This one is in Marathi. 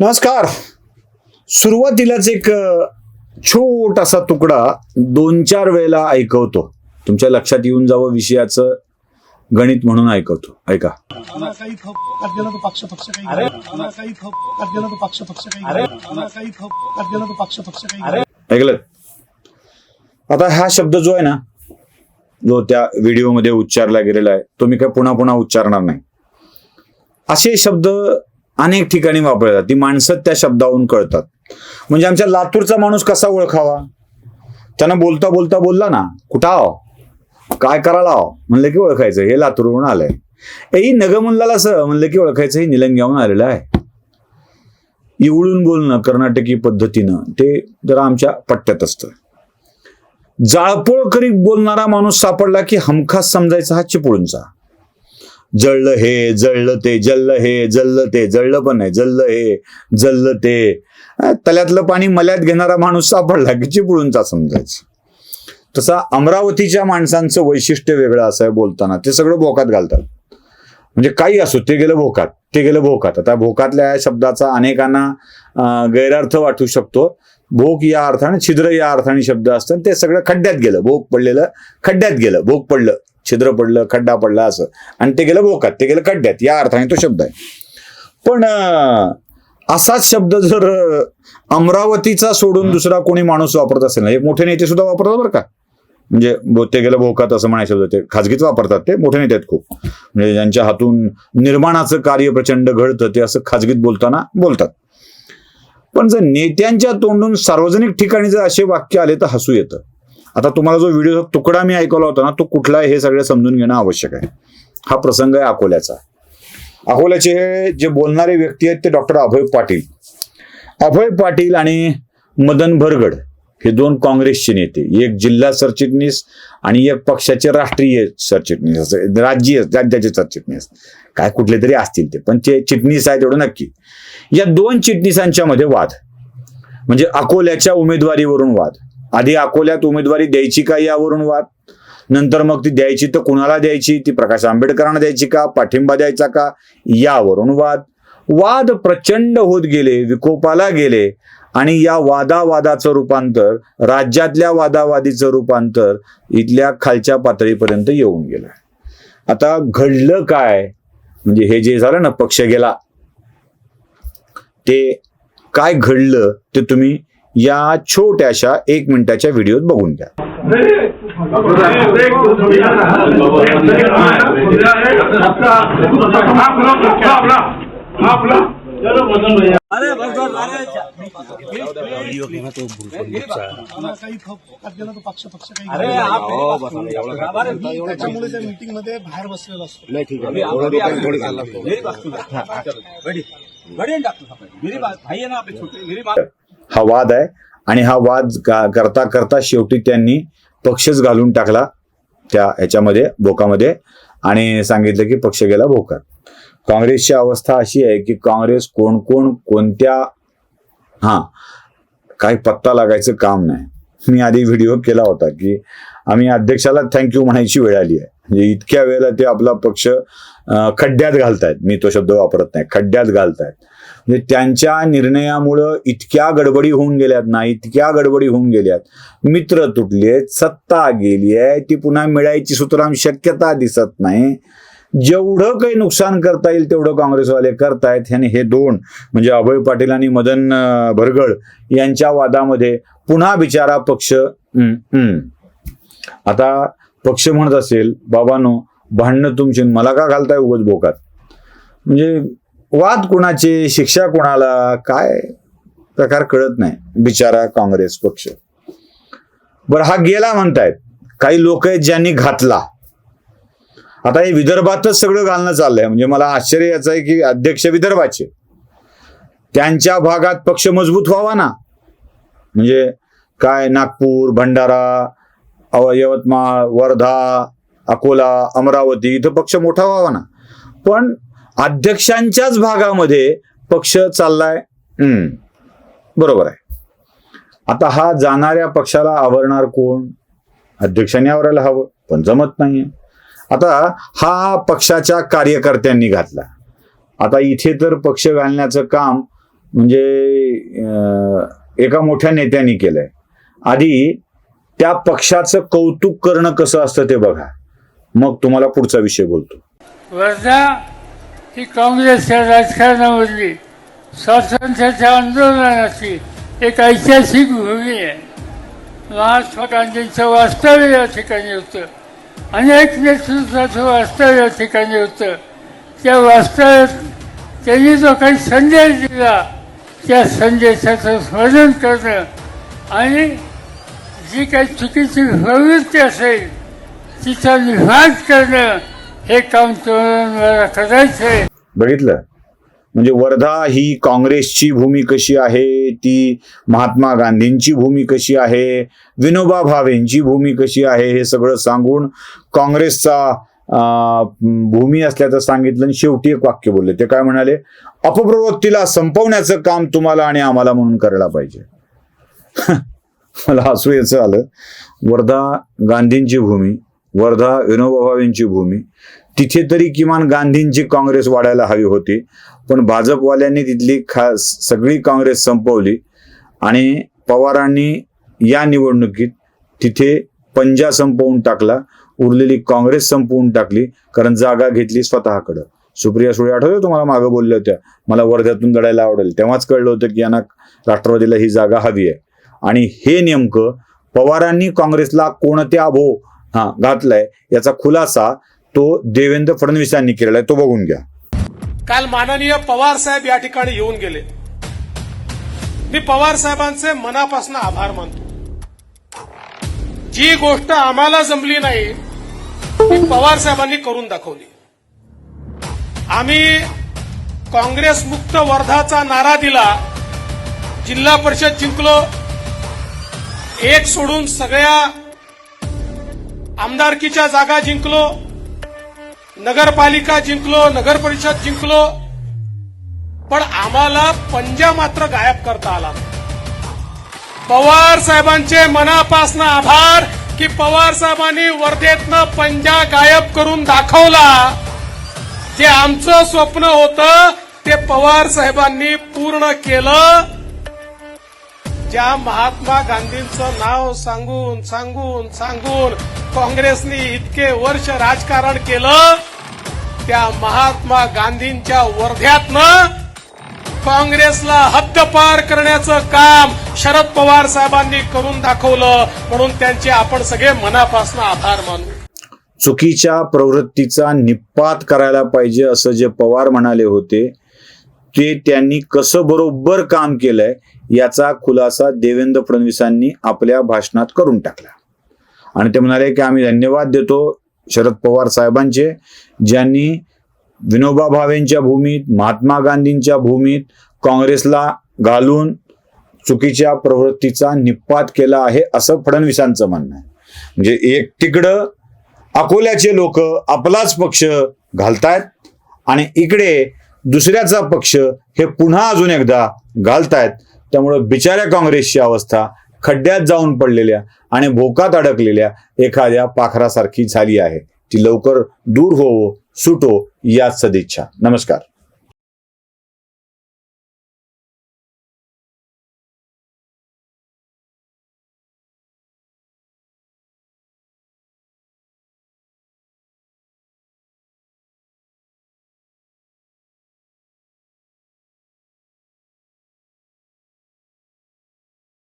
नमस्कार. सुरुवातीलाच एक छोटासा तुकडा दोन चार वेळेला ऐकवतो. तुमच्या लक्षात येऊन जावं विषयाचं गणित म्हणून ऐकवतो. ऐका. ऐकलं? आता हा शब्द जो आहे ना जो त्या व्हिडिओमध्ये उच्चारला गेलेला आहे तो मी काय पुन्हा पुन्हा उच्चारणार नाही. असे शब्द अनेक ठिकाणी वापरतात ती माणसं त्या शब्दावरून कळतात. म्हणजे आमच्या लातूरचा माणूस कसा ओळखावा? त्यानं बोलता बोलता बोलला ना कुठं आहो? काय करायला आहो? म्हणलं की ओळखायचं हे लातूरवरून आलंय. ए नगमुल्लाला असं म्हणलं की ओळखायचं हे निलंग्याहून आलेलं आहे. इवळून बोलणं कर्नाटकी पद्धतीनं ते जरा आमच्या पट्ट्यात असतं. जाळपोळ करीत बोलणारा माणूस सापडला की हमखास समजायचा हा चिपळूणचा. जळलं हे जळलं ते जळलं हे जळलं ते जळलं पण नाही जळलं हे जळलं ते. तल्यातलं पाणी मल्यात घेणारा माणूस सापडला की चिपळूणचा समजायचं? तसा अमरावतीच्या माणसांचं वैशिष्ट्य वेगळं असं आहे बोलताना. ते सगळं भोकात घालतात. म्हणजे काही असो ते गेलं भोकात ते गेलं भोकात. आता भोकातल्या या शब्दाचा अनेकांना गैरार्थ गैरअर्थ वाटू शकतो. भोक या अर्थाने छिद्र या अर्थाने शब्द असतात. ते सगळं खड्ड्यात गेलं. भोक पडलेलं खड्ड्यात गेलं. भोक पडलं. छिद्र पडलं खड्डा पडला असं. आणि ते गेलं भोकात ते गेलं खड्ड्यात. या अर्थाने तो शब्द आहे. पण असाच शब्द जर अमरावतीचा सोडून दुसरा कोणी माणूस वापरत असेल ना एक मोठे नेते सुद्धा वापरतात बरं का. म्हणजे ते गेलं भोकात असं म्हणायचं शब्द ते खाजगीत वापरतात ते मोठे नेते आहेत खूप. म्हणजे ज्यांच्या हातून निर्माणाचं कार्य प्रचंड घडतं ते असं खाजगीत बोलताना बोलतात. पण जर नेत्यांच्या तोंडून सार्वजनिक ठिकाणी जर असे वाक्य आले तर हसू येतं. आता तुम्हाला जो व्हिडिओ तुकडा मी ऐकवला होता ना तो कुठला आहे हे सगळं समजून घेणं आवश्यक आहे. हा प्रसंग आहे अकोल्याचा. अकोल्याचे हे जे बोलणारे व्यक्ती आहेत ते डॉक्टर अभय पाटील. अभय पाटील आणि मदन भरगड हे दोन काँग्रेसचे नेते. एक जिल्हा सरचिटणीस आणि एक पक्षाचे राष्ट्रीय सरचिटणीस. असं राज्य राज्याचे सरचिटणीस. काय कुठले तरी असतील ते. पण ते चिटणीस आहे तेवढं नक्की. या दोन चिटणीसांच्या मध्ये वाद. म्हणजे अकोल्याच्या उमेदवारीवरून वाद. आधी अकोल्यात उमेदवारी द्यायची का यावरून वाद? नंतर मग ती द्यायची तर कुणाला द्यायची? ती प्रकाश आंबेडकरांना द्यायची का? पाठिंबा द्यायचा का? यावरून वाद. वाद प्रचंड होत गेले विकोपाला गेले आणि या वादावादाचं रूपांतर राज्यातल्या वादावादीचं रूपांतर इथल्या खालच्या पातळीपर्यंत येऊन गेलं. आता घडलं काय? म्हणजे हे जे झालं ना पक्ष गेला. ते काय घडलं ते तुम्ही या छोट्याशा एक मिनिटाच्या व्हिडिओत बघून घ्या. अरे काही तो पक्ष पक्ष त्याच्यामुळे त्या मीटिंगमध्ये बाहेर बसलेला असतो हा वाद आहे आणि हा वाद करता करता शेवटी त्यांनी पक्षच घालून टाकला त्या ह्याच्यामध्ये भोकामध्ये. आणि सांगितलं की पक्ष गेला भोकात काँग्रेसची अवस्था अशी आहे की काँग्रेस कोण कोण कोणत्या हा काही पत्ता लागायचं काम नाही. मी आधी व्हिडिओ केला होता की आम्ही अध्यक्षाला थँक्यू म्हणायची वेळ आली आहे. म्हणजे इतक्या वेळेला ते आपला पक्ष खड्ड्यात घालतायत. मी तो शब्द वापरत नाही. खड्ड्यात घालतायत. म्हणजे त्यांच्या निर्णयामुळं इतक्या गडबडी होऊन गेल्यात ना इतक्या गडबडी होऊन गेल्यात. मित्र तुटलेत सत्ता गेली आहे ती पुन्हा मिळायची सुतराम शक्यता दिसत नाही. जेवढं काही नुकसान करता येईल तेवढं काँग्रेसवाले करतायत. ह्याने हे दोन म्हणजे अभय पाटील आणि मदन भरगड यांच्या वादामध्ये पुन्हा बिचारा पक्ष हम्म, आता पक्ष म्हणत असेल बाबानो भांडणं तुमची मला का घालताय उगच भोकात म्हणजे वाद कुणाचे शिक्षा कुणाला काय? प्रकार कळत नाही बिचारा काँग्रेस पक्ष. बरं हा गेला म्हणतायत. काही लोक आहेत ज्यांनी घातला. आता हे विदर्भातच सगळं घालणं चाललंय. म्हणजे मला आश्चर्य याचं आहे की अध्यक्ष विदर्भाचे. त्यांच्या भागात पक्ष मजबूत व्हावा ना म्हणजे काय नागपूर भंडारा यवतमाळ वर्धा अकोला अमरावती इथं पक्ष मोठा व्हावा ना पण अध्यक्षांच्याच भागामध्ये पक्ष चाललाय. हम्म, बरोबर आहे. आता हा जाणाऱ्या पक्षाला आवरणार कोण? अध्यक्षांनी आवरायला हवं पण जमत नाहीये. आता हा पक्षाच्या कार्यकर्त्यांनी घातला. आता इथे तर पक्ष घालण्याचं काम म्हणजे एका मोठ्या नेत्यांनी केलंय. आधी त्या पक्षाचं कौतुक करणं कसं असतं ते बघा. मग तुम्हाला पुढचा विषय बोलतो. वर्धा ही काँग्रेसच्या राजकारणामधली स्वातंत्र्याच्या आंदोलनाची एक ऐतिहासिक भूमी आहे. महात्मा गांधींचं वास्तव्य या ठिकाणी होतं. अनेक नेतृत्वाचं वास्तव्य या ठिकाणी होतं. त्या वास्तव्यात त्यांनी जो काही संदेश दिला त्या संदेशाचं स्मरण करणं आणि जी काही चुकीची प्रवृत्ती असेल तिचा निभाग करणं हे काम तुम्हाला बघितलं? म्हणजे वर्धा ही काँग्रेसची भूमी कशी आहे? ती महात्मा गांधींची भूमी कशी आहे? विनोबा भावेंची भूमी कशी आहे? हे सगळं सांगून काँग्रेसचा भूमी असल्याचं सांगितलं आणि शेवटी एक वाक्य बोलले. ते काय म्हणाले? अपप्रवृत्तीला संपवण्याचं काम तुम्हाला आणि आम्हाला म्हणून करायला पाहिजे. मला हसू याचं आलं. वर्धा गांधींची भूमी वर्धा विनोबा भूमी. तिथे तरी किमान गांधींची काँग्रेस वाढायला हवी होती. पण भाजपवाल्यांनी तिथली खा सगळी काँग्रेस संपवली. आणि पवारांनी या निवडणुकीत तिथे पंजा संपवून टाकला उरलेली काँग्रेस संपवून टाकली कारण जागा घेतली स्वतःकडं. सुप्रिया सुळे आठवते तुम्हाला? मागं बोलल्या होत्या. मला वर्ध्यातून लढायला आवडेल. तेव्हाच कळलं होतं की यांना राष्ट्रवादीला ही जागा हवी आहे. आणि हे नेमकं पवारांनी काँग्रेसला कोणत्या भो हा घातलाय. याचा खुलासा तो देवेंद्र फडणवीस यांनी केलेला आहे. तो बघून घ्या. काल माननीय पवार साहेब या ठिकाणी येऊन गेले. मी पवार साहेबांचे मनापासून आभार मानतो. जी गोष्ट आम्हाला जमली नाही ती पवार साहेबांनी करून दाखवली. आम्ही काँग्रेस मुक्त वर्धाचा नारा दिला जिल्हा परिषद जिंकलो एक सोडून सगळ्या आमदारकीच्या जागा जिंकलो नगरपालिका जिंकलो नगर परिषद जिंकलो पण आम्हाला पंजा मात्र गायब करता आला पवार साहेबांचे मनापासून आभार की पवार साहेबांनी वर्धेतनं पंजा गायब करून दाखवला. जे आमचं स्वप्न होतं ते पवार साहेबांनी पूर्ण केलं. ज्या महात्मा गांधींचं नाव सांगून सांगून सांगून काँग्रेसनी इतके वर्ष राजकारण केलं त्या महात्मा गांधींच्या वर्ध्यातनं काँग्रेसला हद्दपार करण्याचं काम शरद पवार साहेबांनी करून दाखवलं म्हणून त्यांचे आपण सगळे मनापासून आभार मानू. चुकीच्या प्रवृत्तीचा निपात करायला पाहिजे असं जे पवार म्हणाले होते ते त्यांनी कसं बरोबर काम केलंय याचा खुलासा देवेंद्र फडणवीसांनी आपल्या भाषणात करून टाकला. आणि ते म्हणाले की आम्ही धन्यवाद देतो शरद पवार साहेबांचे ज्यांनी विनोबा भावेंच्या भूमीत महात्मा गांधींच्या भूमीत काँग्रेसला घालून चुकीच्या प्रवृत्तीचा निपात केला आहे असं फडणवीसांचं म्हणणं आहे. म्हणजे एक तिकडं अकोल्याचे लोक आपलाच पक्ष घालतायत आणि इकडे दुसऱ्याचा पक्ष हे पुन्हा अजून एकदा घालतायत. त्यामुळं बिचाऱ्या काँग्रेसची अवस्था खड्ड्यात जाऊन पडलेल्या आणि भोकात अडकलेल्या एखाद्या पाखरासारखी झाली आहे. ती लवकर दूर होवो सुटो याच सदिच्छा. नमस्कार.